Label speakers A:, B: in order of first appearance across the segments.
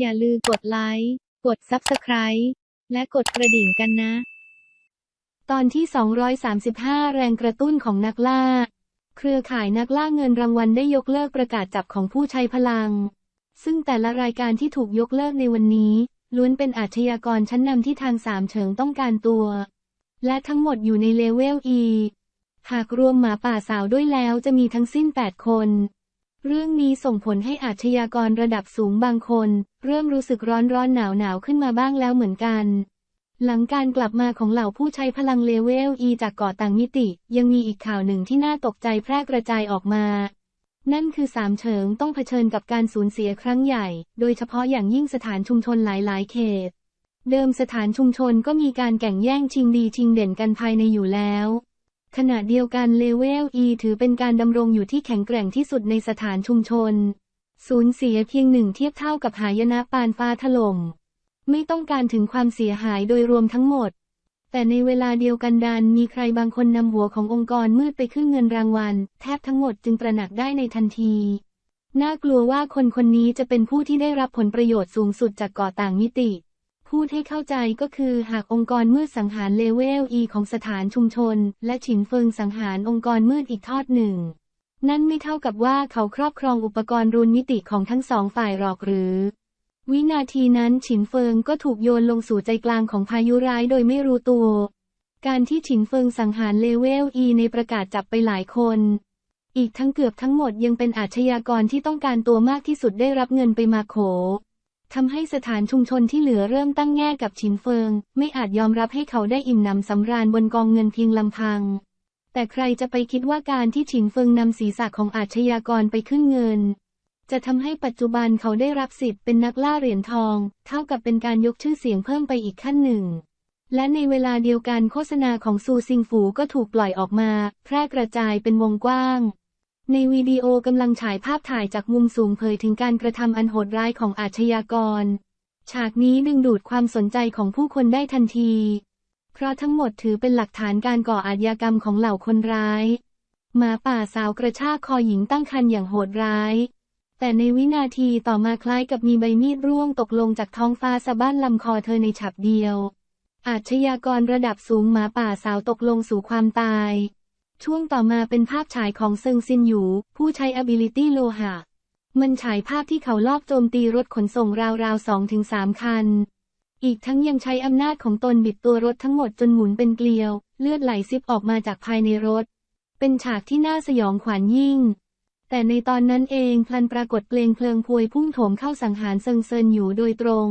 A: อย่าลืมกดไลค์ กด Subscribe และกดกระดิ่งกันนะ ตอนที่ 235 แรงกระตุ้นของนักล่า เครือข่ายนักล่าเงินรางวัลได้ยกเลิกประกาศจับของผู้ใช้พลัง ซึ่งแต่ละรายการที่ถูกยกเลิกในวันนี้ ล้วนเป็นอาชญากรชั้นนำที่ทางสามเฉิงต้องการตัว และทั้งหมดอยู่ในเลเวล E หากรวมหมาป่าสาวด้วยแล้วจะมีทั้งสิ้น 8 คน เรื่องนี้ส่งผลให้อาชญากรระดับสูงบางคน เริ่มรู้สึกร้อนร้อนหนาวหนาวขึ้นมาบ้างแล้วเหมือนกัน หลังการกลับมาของเหล่าผู้ใช้พลังเลเวล E จากเกาะต่างมิติ ยังมีอีกข่าวหนึ่งที่น่าตกใจแพร่กระจายออกมา นั่นคือสามเฉิงต้องเผชิญกับการสูญเสียครั้งใหญ่ โดยเฉพาะอย่างยิ่งสถานชุมชนหลายๆ เขต เดิมสถานชุมชนก็มีการแข่งแย่งชิงดีชิงเด่นกันภายในอยู่แล้ว ขณะเดียวกันเลเวล E ถือเป็นการดำรงอยู่ที่แข็งแกร่งที่สุดในสถานชุมชน สูญเสียเพียงหนึ่งเทียบเท่ากับหายนะปานฟ้าถล่ม ไม่ต้องการถึงความเสียหายโดยรวมทั้งหมด แต่ในเวลาเดียวกันดันมีใครบางคนนำหัวขององค์กรมืดไปขึ้นเงินรางวัล แทบทั้งหมดจึงตระหนักได้ในทันที น่ากลัวว่าคนคนนี้จะเป็นผู้ที่ได้รับผลประโยชน์สูงสุดจากเกาะต่างมิติ พูดให้เข้าใจก็คือหากองค์กรมืดสังหารเลเวล E ของสถานชุมชน และฉินเฟิงสังหารองค์กรมืดอีกทอดหนึ่ง นั่นไม่เท่ากับว่าเขาครอบครองอุปกรณ์รูนมิติของทั้งสองฝ่ายหรอกหรือ วินาทีนั้นฉินเฟิงก็ถูกโยนลงสู่ใจกลางของพายุร้ายโดยไม่รู้ตัว การที่ฉินเฟิงสังหารเลเวล E ในประกาศจับไปหลายคน อีกทั้งเกือบทั้งหมดยังเป็นอาชญากรที่ต้องการตัวมากที่สุดได้รับเงินไปมาโข ทำให้สถานชุมชนที่เหลือเริ่มตั้งแง่กับฉินเฟิง ไม่อาจยอมรับให้เขาได้อิ่มหนำสำราญบนกองเงินเพียงลำพัง แต่ใครจะไปคิดว่าการที่ฉินเฟิงนำศีรษะของอาชญากรไปขึ้นเงิน จะทำให้ปัจจุบันเขาได้รับสิทธิ์เป็นนักล่าเหรียญทอง เท่ากับเป็นการยกชื่อเสียงเพิ่มไปอีกขั้นหนึ่ง และในเวลาเดียวกันโฆษณาของซูซิงฝูก็ถูกปล่อยออกมา แพร่กระจายเป็นวงกว้าง ในวิดีโอกำลังฉายภาพถ่ายจากมุมสูงเผยถึงการกระทำอันโหดร้ายของอาชญากร ฉากนี้ดึงดูดความสนใจของผู้คนได้ทันที เพราะทั้งหมดถือเป็นหลักฐานการก่ออาชญากรรมของเหล่าคนร้าย หมาป่าสาวกระชากคอหญิงตั้งครรภ์อย่างโหดร้าย แต่ในวินาทีต่อมาคล้ายกับมีใบมีดร่วงตกลงจากท้องฟ้าสะบ้านลำคอเธอในฉับเดียว อาชญากรระดับสูงหมาป่าสาวตกลงสู่ความตาย ช่วงต่อมาเป็นภาพฉายของเซิงซินหยู ผู้ใช้ ability โลหะ มันฉายภาพที่เขาลอบโจมตีรถขนส่งราวๆสองถึงสามคัน อีกทั้งยังใช้อำนาจของตนบิดตัวรถทั้งหมดจนหมุนเป็นเกลียว เลือดไหลซิบออกมาจากภายในรถ เป็นฉากที่น่าสยองขวัญยิ่ง แต่ในตอนนั้นเองพลันปรากฏเปลงเพลิงพวยพุ่งโถมเข้าสังหารเซิงเซินอยู่โดยตรง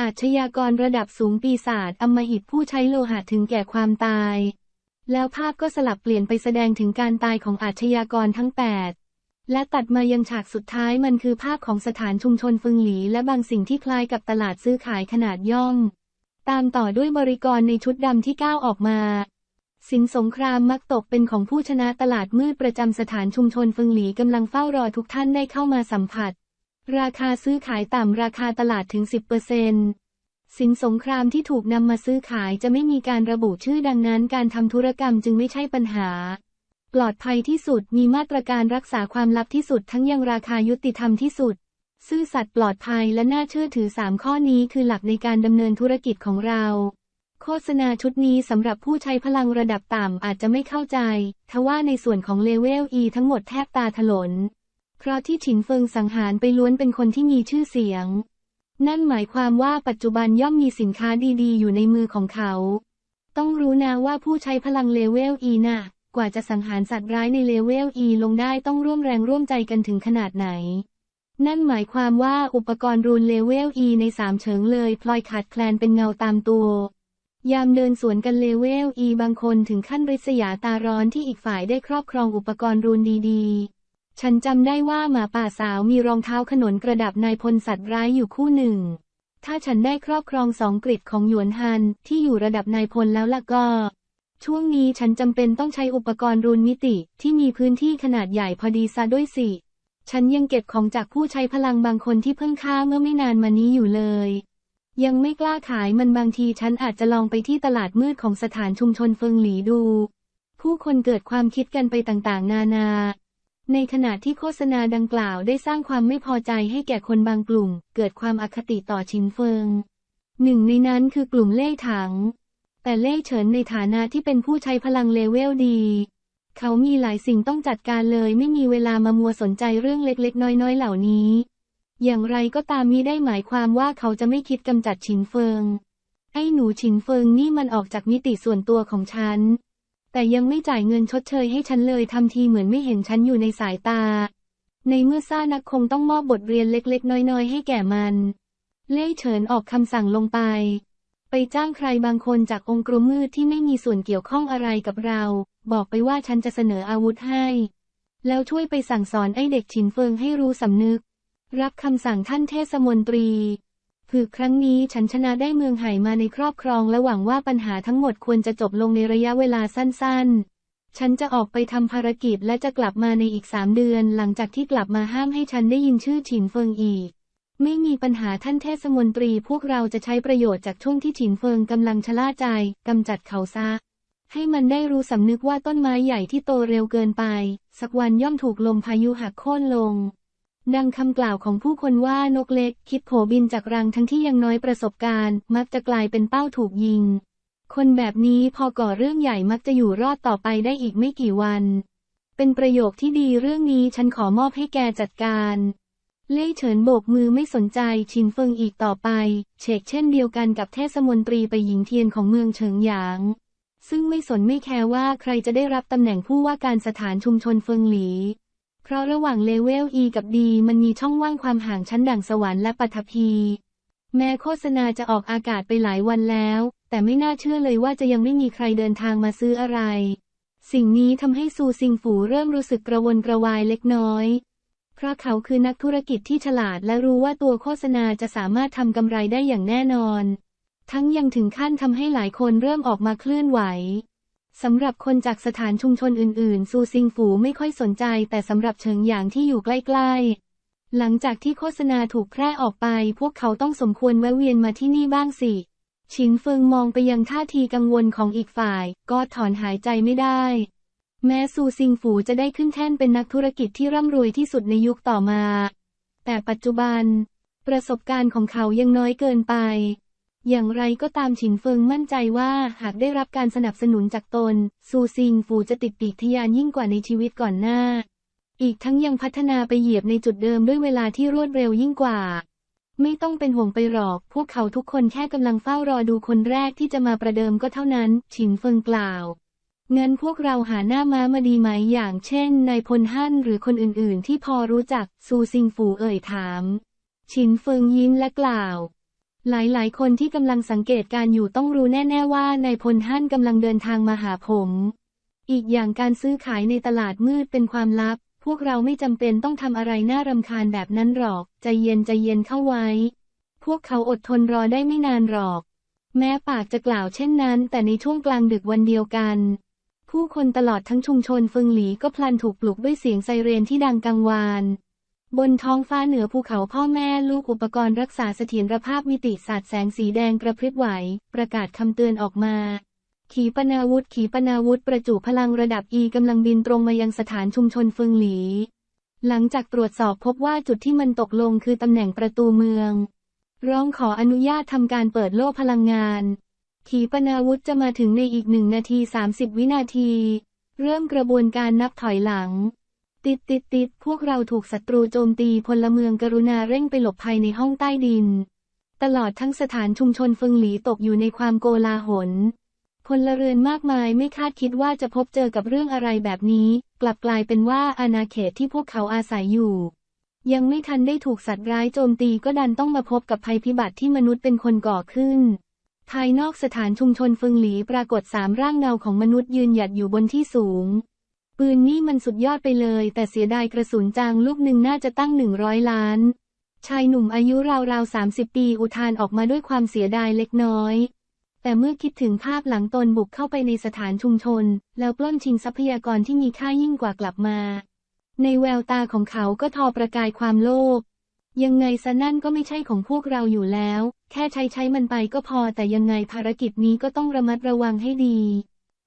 A: อาชญากรระดับสูงปีศาจอำมหิตผู้ใช้โลหะถึงแก่ความตาย แล้วภาพก็สลับเปลี่ยนไปแสดงถึงการตายของอาชญากรทั้ง 8 และตัดมายังฉากสุดท้ายมันคือภาพของสถานชุมชนฟึงหลี และบางสิ่งที่คล้ายกับตลาดซื้อขายขนาดย่อม ตามต่อด้วยบริกรในชุดดำที่ก้าวออกมา สินสงครามมักตกเป็นของผู้ชนะตลาดมืดประจำสถานชุมชนฟึงหลีกำลังเฝ้ารอทุกท่านได้เข้ามาสัมผัส ราคาซื้อขายต่ำราคาตลาดถึง 10% สินสงครามที่ถูกนำมาซื้อขายจะไม่มีการระบุชื่อดังนั้นการทำธุรกรรมจึงไม่ใช่ปัญหา ปลอดภัยที่สุดมีมาตรการรักษาความลับที่สุดทั้งยังราคายุติธรรมที่สุด ซื่อสัตย์ปลอดภัยและน่าเชื่อถือ 3 ข้อนี้คือหลักในการดำเนินธุรกิจของเรา โฆษณาชุดนี้สำหรับผู้ใช้พลังระดับต่ำอาจจะไม่เข้าใจ ทว่าในส่วนของเลเวล E ทั้งหมดแทบตาถลน เพราะที่ฉินเฟิงสังหารไปล้วนเป็นคนที่มีชื่อเสียง นั่นหมายความว่าปัจจุบันย่อมมีสินค้าดีๆ อยู่ในมือของเขา ต้องรู้นะว่าผู้ใช้พลังเลเวล E น่ะ กว่าจะสังหารสัตว์ร้ายในเลเวล E ลงได้ต้องร่วมแรงร่วมใจกันถึงขนาดไหน นั่นหมายความว่าอุปกรณ์รูนเลเวล E ในสามเฉิงเลยพลอยขาดแคลนเป็นเงาตามตัวยามเดินสวนกันเลเวล E บางคนถึงขั้นริษยาตาร้อนที่อีกฝ่ายได้ครอบครองอุปกรณ์รูนดีๆ ฉันจำได้ว่าหมาป่าสาวมีรองเท้าขนนกระดับนายพลสัตว์ร้ายอยู่คู่หนึ่ง ถ้าฉันได้ครอบครองสองกริดของหยวนฮันที่อยู่ระดับนายพลแล้วล่ะก็ ช่วงนี้ฉันจำเป็นต้องใช้อุปกรณ์รูนมิติที่มีพื้นที่ขนาดใหญ่พอดีซะด้วยสิ ฉันยังเก็บของจากผู้ใช้พลังบางคนที่เพิ่งฆ่าเมื่อไม่นานมานี้อยู่เลย ยังไม่กล้าขายมันบางทีฉันอาจจะลองไปที่ตลาดมืดของสถานชุมชนเฟิงหลีดู ผู้คนเกิดความคิดกันไปต่างๆ นานา ในขณะที่โฆษณาดังกล่าวได้สร้างความไม่พอใจให้แก่คนบางกลุ่ม เกิดความอคติต่อชินเฟิง หนึ่งในนั้นคือกลุ่มเล่ถัง แต่เล่เฉินในฐานะที่เป็นผู้ใช้พลังเลเวลดี เขามีหลายสิ่งต้องจัดการเลยไม่มีเวลามามัวสนใจเรื่องเล็กๆ น้อยๆ เหล่านี้ อย่างไรก็ตามมิได้หมายความว่าเขาจะไม่คิดกำจัดฉินเฟิง ไอ้หนูฉินเฟิงนี่มันออกจากมิติส่วนตัวของฉัน แต่ยังไม่จ่ายเงินชดเชยให้ฉันเลยทำทีเหมือนไม่เห็นฉันอยู่ในสายตา ในเมื่อซ่านักคงต้องมอบบทเรียนเล็ก ๆ น้อย ๆ ให้แก่มัน เล่เฉินออกคำสั่งลงไป ไปจ้างใครบางคนจากองค์กรมืดที่ไม่มีส่วนเกี่ยวข้องอะไรกับเรา บอกไปว่าฉันจะเสนออาวุธให้ แล้วช่วยไปสั่งสอนไอ้เด็กฉินเฟิงให้รู้สำนึก รับคำสั่งท่านเทศมนตรี คือครั้งนี้ฉันชนะได้เมืองไห่มาในครอบครองและหวังว่าปัญหาทั้งหมดควรจะจบลงในระยะเวลาสั้นๆ ฉันจะออกไปทำภารกิจและจะกลับมาในอีกสามเดือน หลังจากที่กลับมาห้ามให้ฉันได้ยินชื่อฉินเฟิงอีก ไม่มีปัญหาท่านเทศมนตรีพวกเราจะใช้ประโยชน์จากช่วงที่ฉินเฟิงกำลังชะล่าใจกำจัดเขาซะให้มันได้รู้สำนึกว่าต้นไม้ใหญ่ที่โตเร็วเกินไป สักวันย่อมถูกลมพายุหักโค่นลง ดังคำกล่าวของผู้คนว่านกเล็ก คิดโผบินจากรังทั้งที่ยังน้อยประสบการณ์ มักจะกลายเป็นเป้าถูกยิง คนแบบนี้พอก่อเรื่องใหญ่มักจะอยู่รอดต่อไปได้อีกไม่กี่วัน เป็นประโยคที่ดีเรื่องนี้ฉันขอมอบให้แกจัดการ เล่เฉินโบกมือไม่สนใจชินเฟิงอีกต่อไป เชกเช่นเดียวกันกับเทศมนตรีไปหญิงเทียนของเมืองเฉิงหยาง ซึ่งไม่สนไม่แคร์ว่าใครจะได้รับตำแหน่งผู้ว่าการสถานชุมชนเฟิงหลี ราะระหว่างเลเวล E กับ D มันมีช่องว่างความห่างชั้นดั่งสวรรค์และปัทภีแม้โฆษณาจะออกอากาศไปหลายวันแล้ว แต่ไม่น่าเชื่อเลยว่าจะยังไม่มีใครเดินทางมาซื้ออะไร สิ่งนี้ทำให้ซูซิงฝูเริ่มรู้สึกกระวนกระวายเล็กน้อย เพราะเขาคือนักธุรกิจที่ฉลาดและรู้ว่าตัวโฆษณาจะสามารถทำกำไรได้อย่างแน่นอน ทั้งยังถึงขั้นทำให้หลายคนเริ่มออกมาเคลื่อนไหว สำหรับคนจากสถานชุมชนอื่นๆ ซูซิงฝูไม่ค่อยสนใจ แต่สำหรับเฉิงหยางที่อยู่ใกล้ๆ หลังจากที่โฆษณาถูกแพร่ออกไป พวกเขาต้องสมควรแวะเวียนมาที่นี่บ้างสิ ชินเฟิงมองไปยังท่าทีกังวลของอีกฝ่าย ก็ถอนหายใจไม่ได้ แม้ซูซิงฝูจะได้ขึ้นแท่นเป็นนักธุรกิจที่ร่ำรวยที่สุดในยุคต่อมา แต่ปัจจุบัน ประสบการณ์ของเขายังน้อยเกินไป อย่างไรก็ตามฉินเฟิงมั่นใจว่าหากได้รับการสนับสนุนจากตน ซูซิงฟูจะติดปีกทยานยิ่งกว่าในชีวิตก่อนหน้า อีกทั้งยังพัฒนาไปเหยียบในจุดเดิมด้วยเวลาที่รวดเร็วยิ่งกว่า ไม่ต้องเป็นห่วงไปหรอก พวกเขาทุกคนแค่กำลังเฝ้ารอดูคนแรกที่จะมาประเดิมก็เท่านั้น ฉินเฟิงกล่าวงั้นพวกเราหาหน้าม้ามาดีไหมอย่างเช่นนายพลฮั่นหรือคนอื่นๆ ที่พอรู้จักซูซิงฟูเอ่ยถาม ฉินเฟิงยิ้มและกล่าว หลายๆ คนที่กำลังสังเกตการอยู่ต้องรู้แน่ๆว่านายพลฮั่นกำลังเดินทางมาหาผม อีกอย่างการซื้อขายในตลาดมืดเป็นความลับ พวกเราไม่จำเป็นต้องทำอะไรน่ารำคาญแบบนั้นหรอก ใจเย็นใจเย็นเข้าไว้ พวกเขาอดทนรอได้ไม่นานหรอก แม้ปากจะกล่าวเช่นนั้น แต่ในช่วงกลางดึกวันเดียวกัน ผู้คนตลอดทั้งชุมชนฟิงหลีก็พลันถูกปลุกด้วยเสียงไซเรนที่ดังกังวาน บนท้องฟ้าเหนือภูเขาพ่อแม่ลูกอุปกรณ์รักษาเสถียรภาพมิติศาสตร์แสงสีแดงกระพริบไหว ประกาศคำเตือนออกมา ขีปนาวุธ ขีปนาวุธ ประจุพลังระดับ E กำลังบินตรงมายังสถานชุมชนเฟิงหลี หลังจากตรวจสอบพบว่าจุดที่มันตกลงคือตำแหน่งประตูเมือง ร้องขออนุญาตทำการเปิดโล่พลังงาน ขีปนาวุธจะมาถึงในอีกหนึ่งนาที 30 วินาที เริ่มกระบวนการนับถอยหลัง ติดติดติดพวกเราถูกศัตรูโจมตีพลเมืองกรุณาเร่งไปหลบภัยในห้องใต้ดิน ตลอดทั้งสถานชุมชนเฟิงหลีตกอยู่ในความโกลาหลพลเรือนมากมายไม่คาดคิดว่าจะพบเจอกับเรื่องอะไรแบบนี้ กลับกลายเป็นว่าอาณาเขตที่พวกเขาอาศัยอยู่ ยังไม่ทันได้ถูกสัตว์ร้ายโจมตีก็ดันต้องมาพบกับภัยพิบัติที่มนุษย์เป็นคนก่อขึ้น ภายนอกสถานชุมชนเฟิงหลีปรากฏสามร่างเงาของมนุษย์ยืนหยัดอยู่บนที่สูง ปืนนี่มันสุดยอดไปเลย แต่เสียดายกระสุนจางลูกหนึ่งน่าจะตั้งหนึ่งร้อยล้าน ชายหนุ่มอายุราวๆสามสิบปีอุทานออกมาด้วยความเสียดายเล็กน้อย แต่เมื่อคิดถึงภาพหลังตนบุกเข้าไปในสถานชุมชน แล้วปล้นชิงทรัพยากรที่มีค่ายิ่งกว่ากลับมา ในแววตาของเขาก็ทอประกายความโลภยังไงซะนั่นก็ไม่ใช่ของพวกเราอยู่แล้ว แค่ใช้ใช้มันไปก็พอแต่ยังไงภารกิจนี้ก็ต้องระมัดระวังให้ดี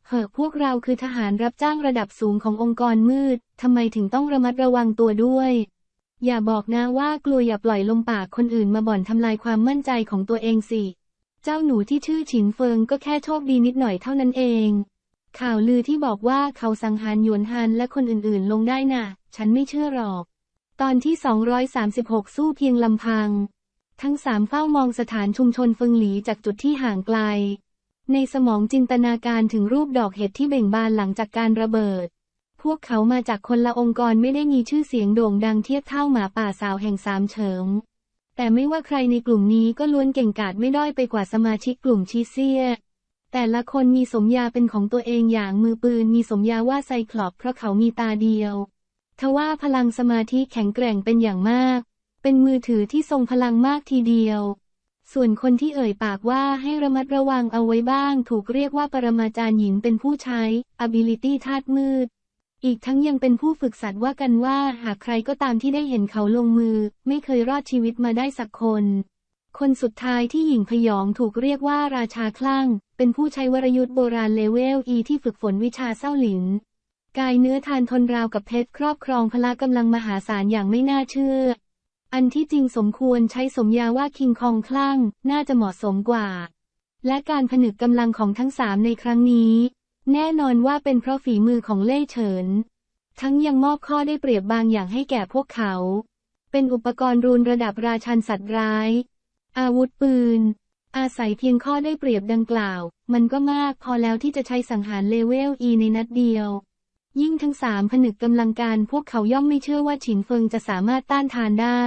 A: เหอะพวกเราคือทหารรับจ้างระดับสูงขององค์กรมืด ทำไมถึงต้องระมัดระวังตัวด้วย อย่าบอกนะว่ากลัวอย่าปล่อยลมปากคนอื่นมาบ่อนทำลายความมั่นใจของตัวเองสิ เจ้าหนูที่ชื่อฉินเฟิงก็แค่โชคดีนิดหน่อยเท่านั้นเอง ข่าวลือที่บอกว่าเขาสังหารหยวนฮันและคนอื่นๆ ลงได้น่ะ ฉันไม่เชื่อหรอก ตอนที่ 236 สู้เพียงลำพัง ทั้งสามเฝ้ามองสถานชุมชนเฟิงหลีจากจุดที่ห่างไกล ในสมองจินตนาการถึงรูปดอกเห็ดที่เบ่งบานหลังจากการระเบิด พวกเขามาจากคนละองค์กรไม่ได้มีชื่อเสียงโด่งดังเทียบเท่าหมาป่าสาวแห่งสามเฉิง แต่ไม่ว่าใครในกลุ่มนี้ก็ล้วนเก่งกาจไม่ด้อยไปกว่าสมาชิกกลุ่มชีเซีย แต่ละคนมีสมญาเป็นของตัวเองอย่างมือปืนมีสมญาว่าไซคลอปเพราะเขามีตาเดียว ทว่าพลังสมาธิแข็งแกร่งเป็นอย่างมาก เป็นมือถือที่ทรงพลังมากทีเดียว ส่วนคนที่เอ่ยปากว่าให้ระมัดระวังเอาไว้บ้าง ถูกเรียกว่าปรมาจารย์หญิงเป็นผู้ใช้ ability ธาตุมืด อีกทั้งยังเป็นผู้ฝึกสัตว์ว่ากันว่าหากใครก็ตามที่ได้เห็นเขาลงมือ ไม่เคยรอดชีวิตมาได้สักคน คนสุดท้ายที่หญิงพยองถูกเรียกว่าราชาคลั่ง เป็นผู้ใช้วรยุทธ์โบราณเลเวล E ที่ฝึกฝนวิชาเศร้าหลิน กายเนื้อทานทนราวกับเพชรครอบครองพละกำลังมหาศาลอย่างไม่น่าเชื่อ อันที่จริงสมควรใช้สมญาว่าคิงคองคลั่ง น่าจะเหมาะสมกว่า และการผนึกกำลังของทั้งสามในครั้งนี้ แน่นอนว่าเป็นเพราะฝีมือของเล่เฉิน ทั้งยังมอบข้อได้เปรียบบางอย่างให้แก่พวกเขา เป็นอุปกรณ์รูนระดับราชันสัตว์ร้าย อาวุธปืน อาศัยเพียงข้อได้เปรียบดังกล่าว มันก็มากพอแล้วที่จะใช้สังหารเลเวล E ในนัดเดียว ยิ่งทั้งสามผนึกกำลังการพวกเขาย่อมไม่เชื่อว่าฉินเฟิงจะสามารถต้านทานได้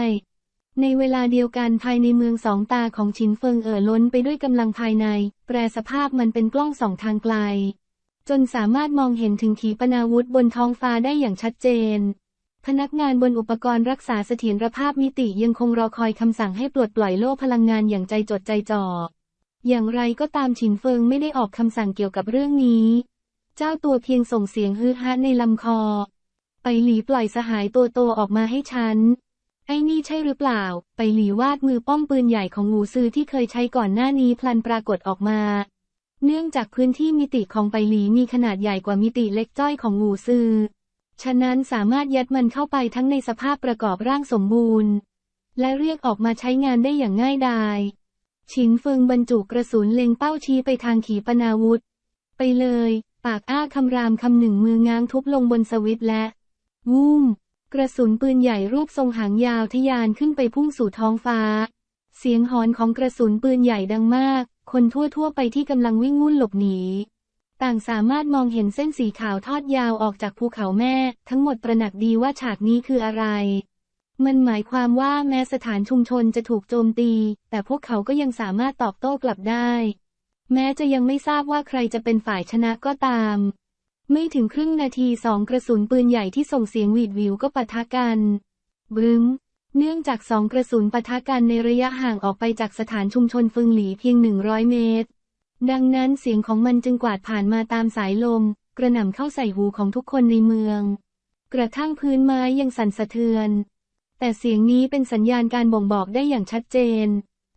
A: ในเวลาเดียวกันภายในเมืองสองตาของฉินเฟิงเอ่อล้นไปด้วยกำลังภายใน แปรสภาพมันเป็นกล้องสองทางไกล จนสามารถมองเห็นถึงขีปนาวุธบนท้องฟ้าได้อย่างชัดเจน พนักงานบนอุปกรณ์รักษาเสถียรภาพมิติยังคงรอคอยคำสั่งให้ปลดปล่อยโล่พลังงานอย่างใจจดใจจ่ออย่างไรก็ตามฉินเฟิงไม่ได้ออกคำสั่งเกี่ยวกับเรื่องนี้ เจ้าตัวเพียงส่งเสียงฮือฮาในลำคอ ไปหลีปล่อยสหายตัวโตออกมาให้ฉัน ไอ้นี่ใช่หรือเปล่า ไปหลีวาดมือป้อมปืนใหญ่ของหูซือที่เคยใช้ก่อนหน้านี้พลันปรากฏออกมา เนื่องจากพื้นที่มิติของไปหลีมีขนาดใหญ่กว่ามิติเล็กจ้อยของหูซือฉะนั้นสามารถยัดมันเข้าไปทั้งในสภาพประกอบร่างสมบูรณ์ และเรียกออกมาใช้งานได้อย่างง่ายดายฉินเฟิงบรรจุกระสุนเล็งเป้าชี้ไปทางขีปนาวุธ ไปเลย ปากอ้าคำรามคำหนึ่งมือง้างทุบลงบนสวิตและ วูม กระสุนปืนใหญ่รูปทรงหางยาวทะยานขึ้นไปพุ่งสู่ท้องฟ้า เสียงหอนของกระสุนปืนใหญ่ดังมาก คนทั่วๆไปที่กำลังวิ่งวุ่นหลบหนี ต่างสามารถมองเห็นเส้นสีขาวทอดยาวออกจากภูเขาแม่ ทั้งหมดตระหนักดีว่าฉากนี้คืออะไรมันหมายความว่าแม้สถานชุมชนจะถูกโจมตี แต่พวกเขาก็ยังสามารถตอบโต้กลับได้ แม้จะยังไม่ทราบว่าใครจะเป็นฝ่ายชนะก็ตาม ไม่ถึงครึ่งนาทีสองกระสุนปืนใหญ่ที่ส่งเสียงหวีดวิวก็ปะทะกันบึ้ม เนื่องจากสองกระสุนปะทะกันในระยะห่างออกไปจากสถานชุมชนฟึงหลีเพียง 100 เมตร ดังนั้นเสียงของมันจึงกวาดผ่านมาตามสายลม กระหน่ำเข้าใส่หูของทุกคนในเมือง กระทั่งพื้นไม้ยังสั่นสะเทือน แต่เสียงนี้เป็นสัญญาณการบ่งบอกได้อย่างชัดเจน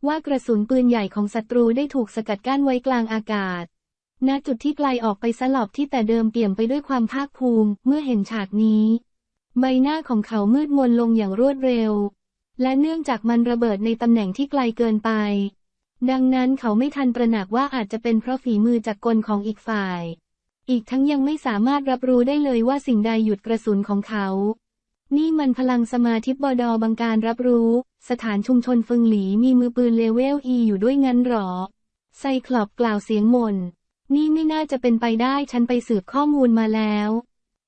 A: ว่ากระสุนปืนใหญ่ของศัตรูได้ถูกสกัดกั้นไว้กลางอากาศ ณ จุดที่ไกลออกไปสลับที่แต่เดิมเปี่ยมไปด้วยความภาคภูมิ เมื่อเห็นฉากนี้ ใบหน้าของเขามืดมนลงอย่างรวดเร็ว และเนื่องจากมันระเบิดในตำแหน่งที่ไกลเกินไป ดังนั้นเขาไม่ทันตระหนักว่าอาจจะเป็นเพราะฝีมือจากกลของอีกฝ่าย อีกทั้งยังไม่สามารถรับรู้ได้เลยว่าสิ่งใดหยุดกระสุนของเขา นี่มันพลังสมาธิบดอบังการรับรู้ สถานชุมชนฟึงหลีมีมือปืนเลเวล E อยู่ด้วยงั้นหรอ ไซคลอปกล่าวเสียงมน นี่ไม่น่าจะเป็นไปได้ฉันไปสืบข้อมูลมาแล้ว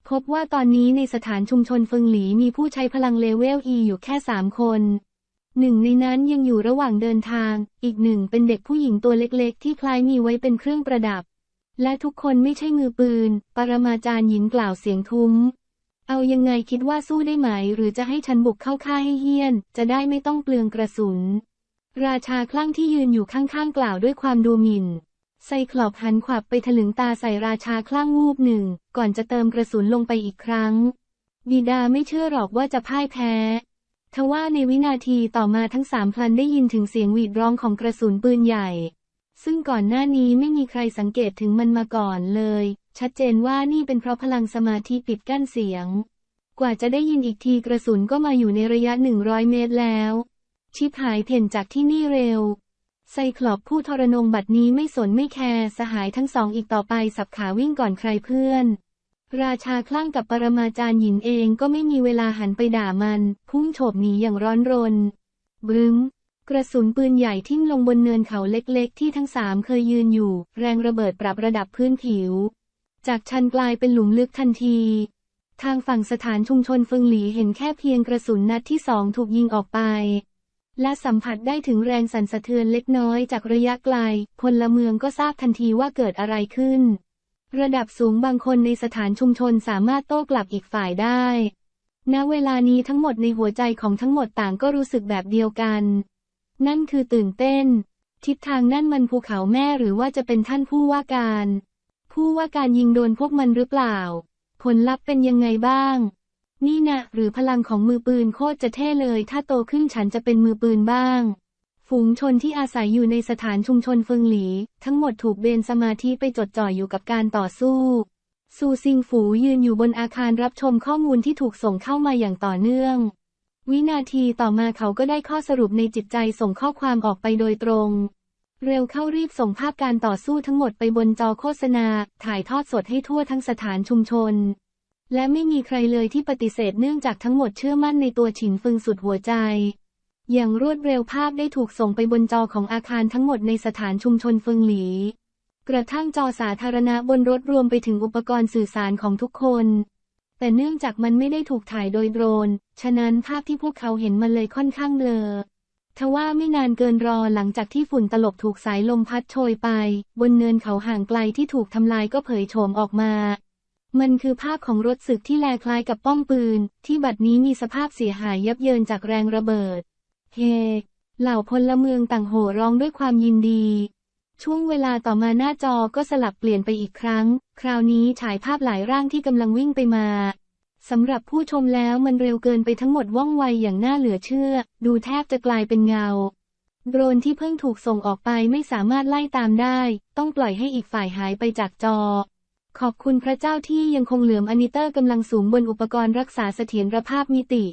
A: พบว่าตอนนี้ในสถานชุมชนฟึงหลีมีผู้ใช้พลังเลเวล E อยู่แค่สามคนหนึ่งในนั้นยังอยู่ระหว่างเดินทาง อีกหนึ่งเป็นเด็กผู้หญิงตัวเล็กๆ ที่คล้ายมีไว้เป็นเครื่องประดับ และทุกคนไม่ใช่มือปืน ปรมาจารย์หญิงกล่าวเสียงทุ้ม เอายังไงคิดว่าสู้ได้ไหม หรือจะให้ฉันบุกเข้าค่ายให้เฮี้ยน จะได้ไม่ต้องเปลืองกระสุน ราชาคลั่งที่ยืนอยู่ข้างๆกล่าวด้วยความดูหมิ่นไซคลอปหันขวับไปถลึงตาใส่ราชาคลั่งวูบหนึ่ง ก่อนจะเติมกระสุนลงไปอีกครั้ง บิดาไม่เชื่อหรอกว่าจะพ่ายแพ้ ทว่าในวินาทีต่อมาทั้งสามพลันได้ยินถึงเสียงหวีดร้องของกระสุนปืนใหญ่ ซึ่งก่อนหน้านี้ไม่มีใครสังเกตถึงมันมาก่อนเลย ชัดเจนว่านี่เป็นเพราะพลังสมาธิปิดกั้นเสียง กว่าจะได้ยินอีกทีกระสุนก็มาอยู่ในระยะ100เมตรแล้ว ชิบหายเพ่นจากที่นี่เร็ว ไซคลอปผู้ทรนงบัดนี้ไม่สนไม่แคร์สหายทั้งสองอีกต่อไปสับขาวิ่งก่อนใครเพื่อน ราชาคลั่งกับปรมาจารย์หญินเองก็ไม่มีเวลาหันไปด่ามัน พุ่งโฉบหนีอย่างร้อนรน บึ้มกระสุนปืนใหญ่ทิ่มลงบนเนินเขาเล็กๆ ที่ทั้งสามเคยยืนอยู่ แรงระเบิดปรับระดับพื้นผิว จากชันกลายเป็นหลุมลึกทันที ทางฝั่งสถานชุมชนเฟิงหลีเห็นแค่เพียงกระสุนนัดที่สองถูกยิงออกไป และสัมผัสได้ถึงแรงสั่นสะเทือนเล็กน้อยจากระยะไกล พลเมืองก็ทราบทันทีว่าเกิดอะไรขึ้น ระดับสูงบางคนในสถานชุมชนสามารถโต้กลับอีกฝ่ายได้ ณ เวลานี้ทั้งหมดในหัวใจของทั้งหมดต่างก็รู้สึกแบบเดียวกัน นั่นคือตื่นเต้น ทิศทางนั่นมันภูเขาแม่หรือว่าจะเป็นท่านผู้ว่าการ ผู้ว่าการยิงโดนพวกมันหรือเปล่า ผลลัพธ์เป็นยังไงบ้าง นี่นะหรือพลังของมือปืนโคตรจะเท่เลย ถ้าโตขึ้นฉันจะเป็นมือปืนบ้าง ฝูงชนที่อาศัยอยู่ในสถานชุมชนเฟิงหลี ทั้งหมดถูกเบนสมาธิไปจดจ่ออยู่กับการต่อสู้ซูซิงฝูยืนอยู่บนอาคารรับชมข้อมูลที่ถูกส่งเข้ามาอย่างต่อเนื่อง วินาทีต่อมาเขาก็ได้ข้อสรุปในจิตใจส่งข้อความออกไปโดยตรง เร็วเข้ารีบส่งภาพการต่อสู้ทั้งหมดไปบนจอโฆษณา ถ่ายทอดสดให้ทั่วทั้งสถานชุมชน และไม่มีใครเลยที่ปฏิเสธเนื่องจากทั้งหมดเชื่อมั่นในตัวฉินฟึงสุดหัวใจ อย่างรวดเร็วภาพได้ถูกส่งไปบนจอของอาคารทั้งหมดในสถานชุมชนฟิงหลี กระทั่งจอสาธารณะบนรถรวมไปถึงอุปกรณ์สื่อสารของทุกคน แต่เนื่องจากมันไม่ได้ถูกถ่ายโดยโดรน ฉะนั้นภาพที่พวกเขาเห็นมันเลยค่อนข้างเบลอ ทว่าไม่นานเกินรอหลังจากที่ฝุ่นตลบถูกสายลมพัดโชยไป บนเนินเขาห่างไกลที่ถูกทำลายก็เผยโฉมออกมา มันคือภาพของรถศึกที่แลคล้ายกับป้อมปืน ที่บัดนี้มีสภาพเสียหายยับเยินจากแรงระเบิด เฮเหล่าพลเมืองต่างโห่ร้องด้วยความยินดี ช่วงเวลาต่อมาหน้าจอก็สลับเปลี่ยนไปอีกครั้ง คราวนี้ฉายภาพหลายร่างที่กำลังวิ่งไปมา สำหรับผู้ชมแล้วมันเร็วเกินไปทั้งหมดว่องไวอย่างน่าเหลือเชื่อ ดูแทบจะกลายเป็นเงา โดรนที่เพิ่งถูกส่งออกไปไม่สามารถไล่ตามได้ ต้องปล่อยให้อีกฝ่ายหายไปจากจอ ขอบคุณพระเจ้าที่ยังคงเหลือมอนิเตอร์กำลังสูงบนอุปกรณ์รักษาเสถียรภาพมิติ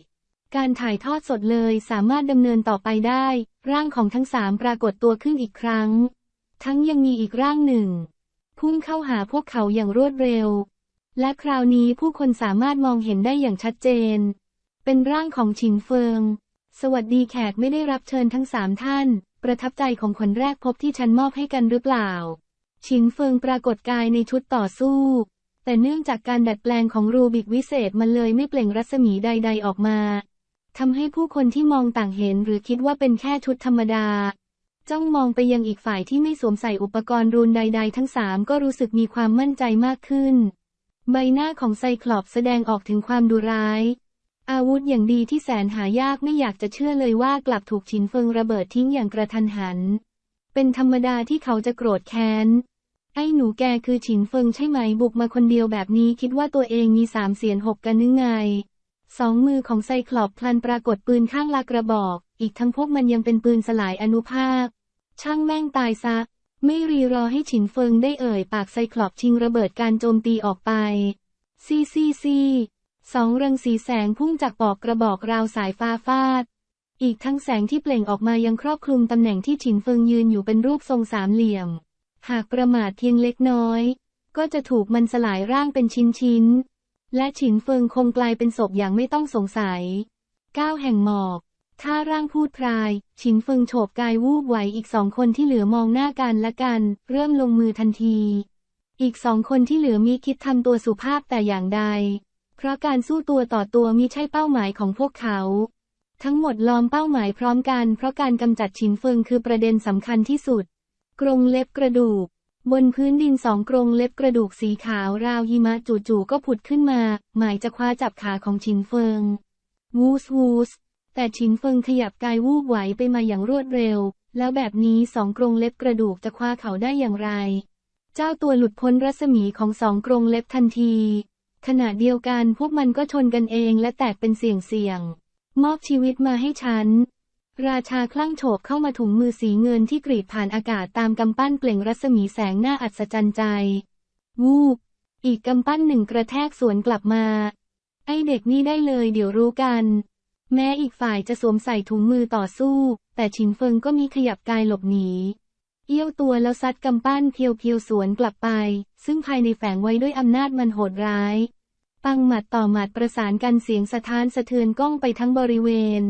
A: การถ่ายทอดสดเลยสามารถดำเนินต่อไปได้ ร่างของทั้งสามปรากฏตัวขึ้นอีกครั้ง ทั้งยังมีอีกร่างหนึ่ง พุ่งเข้าหาพวกเขาอย่างรวดเร็ว และคราวนี้ผู้คนสามารถมองเห็นได้อย่างชัดเจน เป็นร่างของฉินเฟิง สวัสดีแขกไม่ได้รับเชิญทั้งสามท่าน ประทับใจของคนแรกพบที่ฉันมอบให้กันหรือเปล่าฉินเฟิงปรากฏกายในชุดต่อสู้ แต่เนื่องจากการดัดแปลงของรูบิกวิเศษมันเลยไม่เปล่งรัศมีใด ๆออกมาทำให้ผู้คนที่มองต่างเห็นหรือคิดว่าเป็นแค่ชุดธรรมดา จ้องมองไปยังอีกฝ่ายที่ไม่สวมใส่อุปกรณ์รูนใด ๆ ทั้งสามก็รู้สึกมีความมั่นใจมากขึ้น ใบหน้าของไซคลอปแสดงออกถึงความดุร้าย อาวุธอย่างดีที่แสนหายากไม่อยากจะเชื่อเลยว่ากลับถูกฉินเฟิงระเบิดทิ้งอย่างกระทันหัน เป็นธรรมดาที่เขาจะโกรธแค้น ไอ้หนูแกคือฉินเฟิงใช่ไหมบุกมาคนเดียวแบบนี้คิดว่าตัวเองมีสามเสียนหกกันนึงไง สองมือของไซคลอปพลันปรากฏปืนข้างลากระบอก อีกทั้งพวกมันยังเป็นปืนสลายอนุภาค ช่างแม่งตายซะ ไม่รีรอให้ฉินเฟิงได้เอ่ยปากไซคลอปชิงระเบิดการโจมตีออกไป ซีซีซีสองรังสีแสงพุ่งจากปอกกระบอกราวสายฟ้าฟาด อีกทั้งแสงที่เปล่งออกมายังครอบคลุมตำแหน่งที่ฉินเฟิงยืนอยู่เป็นรูปทรงสามเหลี่ยม หากประมาทเพียงเล็กน้อย ก็จะถูกมันสลายร่างเป็นชิ้นๆ และฉินเฟิงคงกลายเป็นศพอย่างไม่ต้องสงสัย ก้าวแห่งหมอก ถ้าร่างพูดพราย ฉินเฟิงโฉบกายวูบไหวอีกสองคนที่เหลือมองหน้ากันและกัน เริ่มลงมือทันที อีกสองคนที่เหลือมีคิดทำตัวสุภาพแต่อย่างใด เพราะการสู้ตัวต่อตัวมิใช่เป้าหมายของพวกเขา ทั้งหมดล้อมเป้าหมายพร้อมกัน เพราะการกำจัดฉินเฟิงคือประเด็นสำคัญที่สุด กรงเล็บกระดูก บนพื้นดินสองกรงเล็บกระดูกสีขาวราวหิมะจู่ๆก็ผุดขึ้นมา หมายจะคว้าจับขาของฉินเฟิง วูสวูส แต่ฉินเฟิงขยับกายวูบไหวไปมาอย่างรวดเร็ว แล้วแบบนี้สองกรงเล็บกระดูกจะคว้าเขาได้อย่างไร เจ้าตัวหลุดพ้นรัศมีของสองกรงเล็บทันที ขณะเดียวกันพวกมันก็ชนกันเองและแตกเป็นเสี่ยงเสี่ยง มอบชีวิตมาให้ฉัน ราชาคลั่งโฉบเข้ามาถุงมือสีเงินที่กรีดผ่านอากาศตามกำปั้นเปล่งรัศมีแสงหน้าอัศจรรย์ใจ วูบ อีกกำปั้นหนึ่งกระแทกสวนกลับมา ไอเด็กนี่ได้เลยเดี๋ยวรู้กัน แม้อีกฝ่ายจะสวมใส่ถุงมือต่อสู้ แต่ชินเฟิงก็มีขยับกายหลบหนี เอี้ยวตัวแล้วซัดกำปั้นเพียวๆสวนกลับไป ซึ่งภายในแฝงไว้ด้วยอำนาจมันโหดร้าย ปังหมัดต่อหมัดประสานกันเสียงสะท้านสะเทือนก้องไปทั้งบริเวณ